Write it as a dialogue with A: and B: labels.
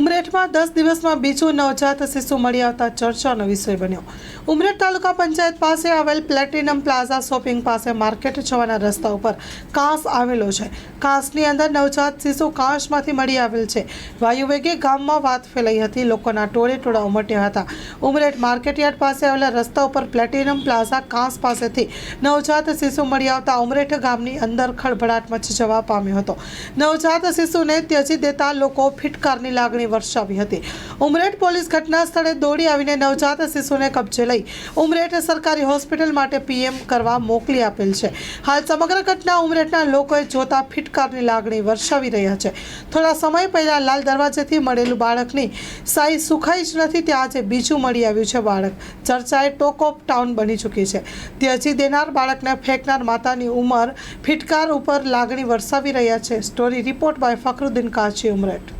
A: ઉમરેઠમાં દસ દિવસમાં બીજું નવજાત શિશુ મળી આવતા ચર્ચાનો વિષય બન્યો. ઉમરેઠ તાલુકા પંચાયત પાસે આવેલ પ્લેટિનમ પ્લાઝા શોપિંગ પાસે માર્કેટ જવાના રસ્તા ઉપર કાંસ આવેલો છે. કાંસની અંદર નવજાત શિશુ કાંસમાંથી મળી આવેલ છે. વાયુવેગે ગામમાં વાત ફેલાઈ હતી. લોકોના ટોળે ટોળા ઉમટ્યા હતા. ઉમરેઠ માર્કેટયાર્ડ પાસે આવેલા રસ્તા ઉપર પ્લેટિનમ પ્લાઝા કાંસ પાસેથી નવજાત શિશુ મળી આવતા ઉમરેઠ ગામની અંદર ખળભળાટ મચી જવા પામ્યો હતો. નવજાત શિશુને ત્યજી દેતા લોકો ફિટકારની લાગણી વર્ષાવી હતી. ઉમરેઠ પોલીસ ઘટના સ્થળે દોડી આવીને નવજાત શિશુને કબજે લઈ ઉમરેઠ સરકારી હોસ્પિટલ માટે પીએમ કરવા મોકલી આપેલ છે. હાલ સમગ્ર ઘટના ઉમરેઠના લોકોએ જોતા ફિટકારની લાગણી વર્ષાવી રહ્યા છે. થોડા સમય પહેલા લાલ દરવાજેથી મળેલું બાળકની સાઈ સુખાઈ જ નથી, ત્યાં આજે બીજું મળી આવ્યું છે બાળક. ચર્ચાએ ટોક ઓફ ટાઉન બની ચૂકી છે. ત્યજી દેનાર બાળકને ફેંકનાર માતાની ઉંમર ફિટકાર ઉપર લાગણી વરસાવી રહ્યા છે. Story report by Fakhruddin Kachi Umreth.